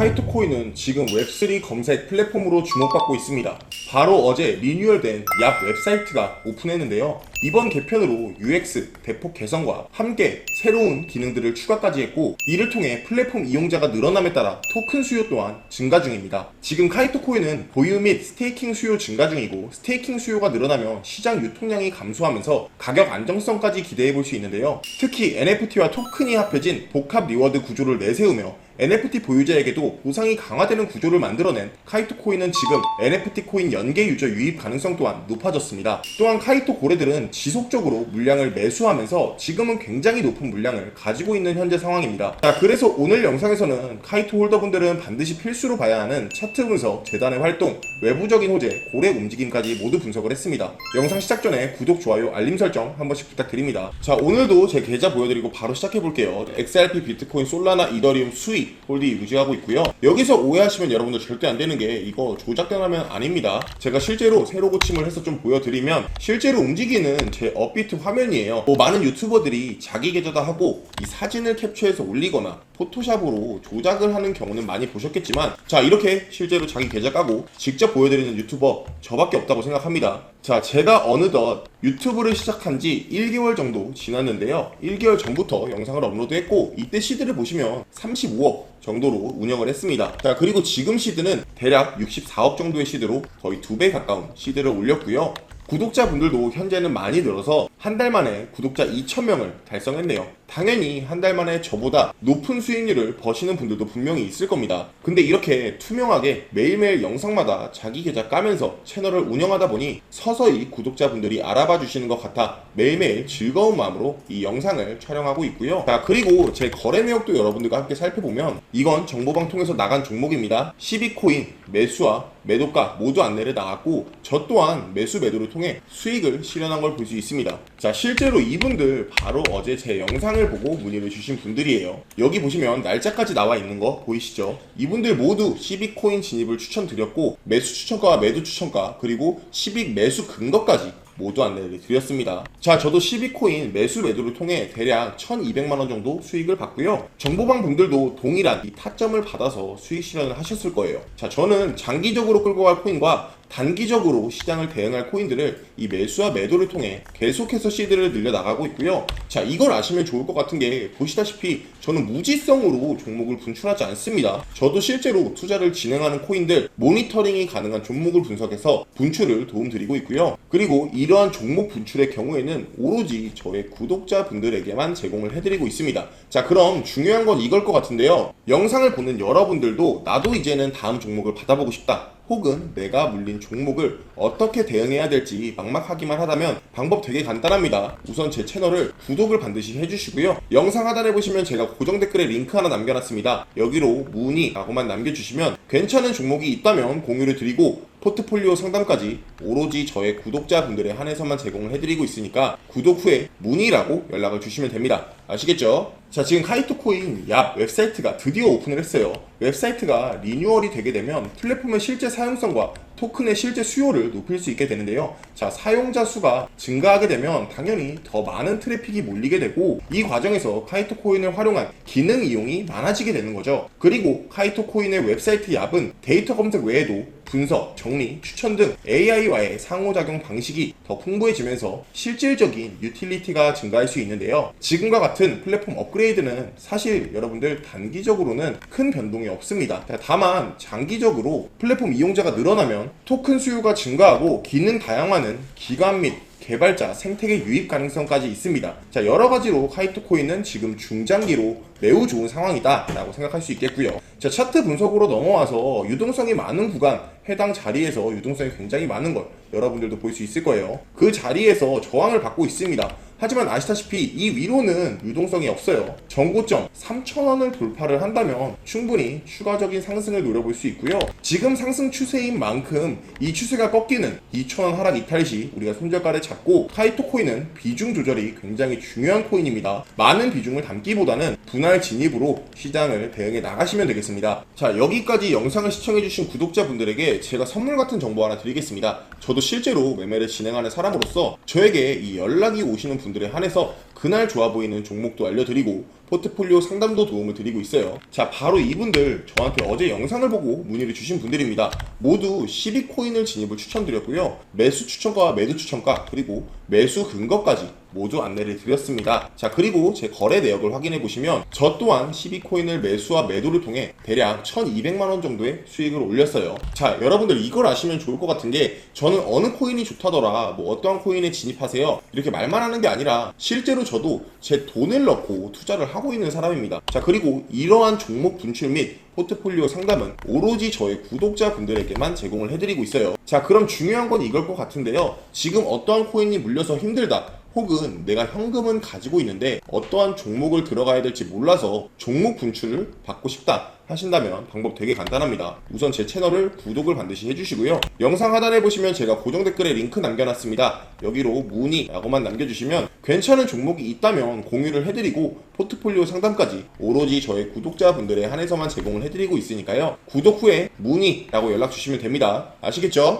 카이토 코인은 지금 웹3 검색 플랫폼으로 주목받고 있습니다. 바로 어제 리뉴얼된 얍 웹사이트가 오픈했는데요. 이번 개편으로 UX 대폭 개선과 함께 새로운 기능들을 추가까지 했고 이를 통해 플랫폼 이용자가 늘어남에 따라 토큰 수요 또한 증가 중입니다. 지금 카이토 코인은 보유 및 스테이킹 수요 증가 중이고 스테이킹 수요가 늘어나면 시장 유통량이 감소하면서 가격 안정성까지 기대해 볼 수 있는데요. 특히 NFT와 토큰이 합해진 복합 리워드 구조를 내세우며 NFT 보유자에게도 보상이 강화되는 구조를 만들어낸 카이토 코인은 지금 NFT 코인 연계 유저 유입 가능성 또한 높아졌습니다. 또한 카이토 고래들은 지속적으로 물량을 매수하면서 지금은 굉장히 높은 물량을 가지고 있는 현재 상황입니다. 자, 그래서 오늘 영상에서는 카이토 홀더분들은 반드시 필수로 봐야 하는 차트 분석, 재단의 활동, 외부적인 호재, 고래 움직임까지 모두 분석을 했습니다. 영상 시작 전에 구독, 좋아요, 알림 설정 한 번씩 부탁드립니다. 자, 오늘도 제 계좌 보여드리고 바로 시작해 볼게요. XRP, 비트코인, 솔라나, 이더리움, 수익, 홀딩 유지하고 있고요. 여기서 오해하시면 여러분들 절대 안 되는 게 이거 조작된하면 아닙니다. 제가 실제로 새로 고침을 해서 좀 보여드리면 실제로 움직이는 제 업비트 화면이에요. 뭐 많은 유튜버들이 자기 계좌다 하고 이 사진을 캡처해서 올리거나 포토샵으로 조작을 하는 경우는 많이 보셨겠지만 자 이렇게 실제로 자기 계좌 까고 직접 보여드리는 유튜버 저밖에 없다고 생각합니다. 자 제가 어느덧 유튜브를 시작한 지 1개월 정도 지났는데요. 1개월 전부터 영상을 업로드했고 이때 시드를 보시면 35억 정도로 운영을 했습니다. 자 그리고 지금 시드는 대략 64억 정도의 시드로 거의 두배 가까운 시드를 올렸고요. 구독자분들도 현재는 많이 늘어서 한 달 만에 구독자 2,000명을 달성했네요. 당연히 한 달 만에 저보다 높은 수익률을 버시는 분들도 분명히 있을 겁니다. 근데 이렇게 투명하게 매일매일 영상마다 자기 계좌 까면서 채널을 운영하다 보니 서서히 구독자분들이 알아봐 주시는 것 같아 매일매일 즐거운 마음으로 이 영상을 촬영하고 있고요. 자, 그리고 제 거래 내역도 여러분들과 함께 살펴보면 이건 정보방 통해서 나간 종목입니다. 12코인 매수와 매도가 모두 안내를 나갔고 저 또한 매수 매도를 통해 수익을 실현한 걸 볼 수 있습니다. 자 실제로 이분들 바로 어제 제 영상을 보고 문의를 주신 분들이에요. 여기 보시면 날짜까지 나와 있는 거 보이시죠? 이분들 모두 12코인 진입을 추천드렸고 매수 추천가와 매도 추천가 그리고 12 매수 근거까지 모두 안내를 드렸습니다. 자, 저도 12코인 매수 매도를 통해 대략 1200만원 정도 수익을 봤고요. 정보방 분들도 동일한 이 타점을 받아서 수익 실현을 하셨을 거예요. 자, 저는 장기적으로 끌고 갈 코인과 단기적으로 시장을 대응할 코인들을 이 매수와 매도를 통해 계속해서 시드를 늘려 나가고 있고요. 자, 이걸 아시면 좋을 것 같은 게 보시다시피 저는 무지성으로 종목을 분출하지 않습니다. 저도 실제로 투자를 진행하는 코인들 모니터링이 가능한 종목을 분석해서 분출을 도움드리고 있고요. 그리고 이러한 종목 분출의 경우에는 오로지 저의 구독자분들에게만 제공을 해드리고 있습니다. 자, 그럼 중요한 건 이걸 것 같은데요. 영상을 보는 여러분들도 나도 이제는 다음 종목을 받아보고 싶다. 혹은 내가 물린 종목을 어떻게 대응해야 될지 막막하기만 하다면 방법 되게 간단합니다. 우선 제 채널을 구독을 반드시 해주시고요. 영상 하단에 보시면 제가 고정 댓글에 링크 하나 남겨놨습니다. 여기로 문의라고만 남겨주시면 괜찮은 종목이 있다면 공유를 드리고 포트폴리오 상담까지 오로지 저의 구독자분들에 한해서만 제공을 해드리고 있으니까 구독 후에 문의라고 연락을 주시면 됩니다. 아시겠죠? 자, 지금 카이토 코인 얍 웹사이트가 드디어 오픈을 했어요. 웹사이트가 리뉴얼이 되게 되면 플랫폼의 실제 사용성과 토큰의 실제 수요를 높일 수 있게 되는데요. 자, 사용자 수가 증가하게 되면 당연히 더 많은 트래픽이 몰리게 되고 이 과정에서 카이토 코인을 활용한 기능 이용이 많아지게 되는 거죠. 그리고 카이토 코인의 웹사이트 앱은 데이터 검색 외에도 분석, 정리, 추천 등 AI와의 상호작용 방식이 더 풍부해지면서 실질적인 유틸리티가 증가할 수 있는데요. 지금과 같은 플랫폼 업그레이드는 사실 여러분들 단기적으로는 큰 변동이 없습니다. 다만 장기적으로 플랫폼 이용자가 늘어나면 토큰 수요가 증가하고 기능 다양화는 기관 및 개발자, 생태계 유입 가능성까지 있습니다. 자, 여러 가지로 카이토 코인은 지금 중장기로 매우 좋은 상황이다 라고 생각할 수 있겠고요. 자, 차트 분석으로 넘어와서 유동성이 많은 구간, 해당 자리에서 유동성이 굉장히 많은 걸 여러분들도 볼 수 있을 거예요. 그 자리에서 저항을 받고 있습니다. 하지만 아시다시피 이 위로는 유동성이 없어요. 전고점 3,000원을 돌파를 한다면 충분히 추가적인 상승을 노려볼 수 있고요. 지금 상승 추세인 만큼 이 추세가 꺾이는 2,000원 하락 이탈 시 우리가 손절가를 잡고 카이토 코인은 비중 조절이 굉장히 중요한 코인입니다. 많은 비중을 담기보다는 분할 진입으로 시장을 대응해 나가시면 되겠습니다. 자 여기까지 영상을 시청해주신 구독자분들에게 제가 선물 같은 정보 하나 드리겠습니다. 저도 실제로 매매를 진행하는 사람으로서 저에게 이 연락이 오시는 분 분들에 한해서 그날 좋아 보이는 종목도 알려드리고 포트폴리오 상담도 도움을 드리고 있어요. 자, 바로 이분들 저한테 어제 영상을 보고 문의를 주신 분들입니다. 모두 12코인을 진입을 추천드렸고요. 매수 추천가와 매도 추천가 그리고 매수 근거까지 모두 안내를 드렸습니다. 자, 그리고 제 거래 내역을 확인해 보시면 저 또한 12코인을 매수와 매도를 통해 대략 1200만 원 정도의 수익을 올렸어요. 자, 여러분들 이걸 아시면 좋을 것 같은 게 저는 어느 코인이 좋다더라, 뭐 어떠한 코인에 진입하세요. 이렇게 말만 하는 게 아니라 실제로 저도 제 돈을 넣고 투자를 하고 있는 사람입니다. 자, 그리고 이러한 종목 분출 및 포트폴리오 상담은 오로지 저의 구독자분들에게만 제공을 해드리고 있어요. 자, 그럼 중요한 건 이걸 것 같은데요. 지금 어떠한 코인이 물려서 힘들다. 혹은 내가 현금은 가지고 있는데 어떠한 종목을 들어가야 될지 몰라서 종목 분출을 받고 싶다 하신다면 방법 되게 간단합니다. 우선 제 채널을 구독을 반드시 해주시고요. 영상 하단에 보시면 제가 고정 댓글에 링크 남겨놨습니다. 여기로 문의라고만 남겨주시면 괜찮은 종목이 있다면 공유를 해드리고 포트폴리오 상담까지 오로지 저의 구독자분들에 한해서만 제공을 해드리고 있으니까요. 구독 후에 문의라고 연락 주시면 됩니다. 아시겠죠?